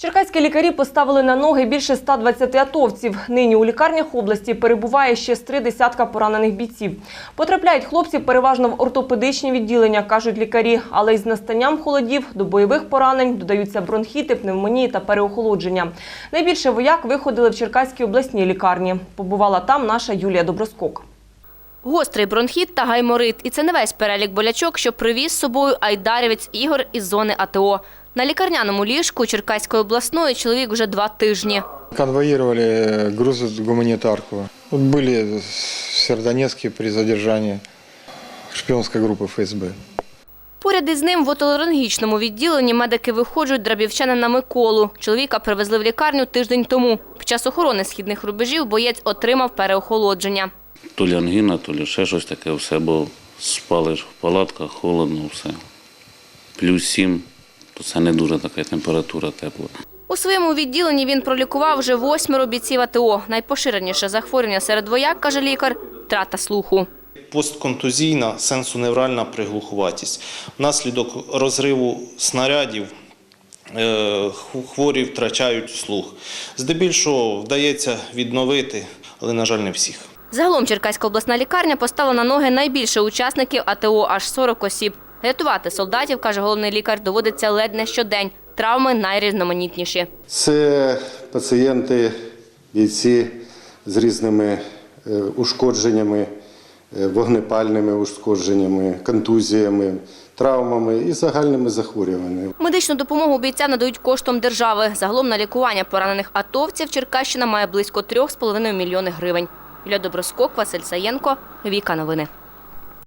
Черкаські лікарі поставили на ноги більше 120 атовців. Нині у лікарнях області перебуває ще з три десятка поранених бійців. Потрапляють хлопці переважно в ортопедичні відділення, кажуть лікарі. Але із настанням холодів до бойових поранень додаються бронхіти, пневмонії та переохолодження. Найбільше вояк виходили в Черкаській обласній лікарні. Побувала там наша Юлія Доброскок Гострий бронхіт та гайморит. І це не весь перелік болячок, що привіз з собою айдарівець Ігор із зони АТО. На лікарняному ліжку Черкаської обласної чоловік вже два тижні. Конвоировали грузы гуманитарку. Вот были в Сердонецке при задержании шпионской группы ФСБ. Поряд із ним в отоларингічному відділенні медики виходжують драбівчанина Миколу. Чоловіка привезли в лікарню тиждень тому. Під час охорони східних рубежів боєць отримав переохолодження. То лі ангіна, то лі ще щось таке все, бо спали ж в палатках, холодно все. Плюс сім, то це не дуже така температура тепла. У своєму відділенні він пролікував вже восьмеро бійців АТО. Найпоширеніше захворювання серед вояк, каже лікар, втрата слуху. постконтузійна сенсоневральна приглухуватість. Внаслідок розриву снарядів е, хворі втрачають слух. Здебільшого вдається відновити, але, на жаль, не всіх. Загалом Черкаська обласна лікарня поставила на ноги найбільше учасників АТО – аж 40 осіб. Рятувати солдатів, каже головний лікар, доводиться ледь не щодень. Травми найрізноманітніші. Це пацієнти, бійці з різними е, ушкодженнями, е, вогнепальними ушкодженнями, контузіями, травмами і загальними захворюваннями. Медичну допомогу бійцям надають коштом держави. Загалом на лікування поранених атовців Черкащина має близько 3,5 мільйони гривень. Юлія Доброскок, Василь Саєнко, Віка Новини.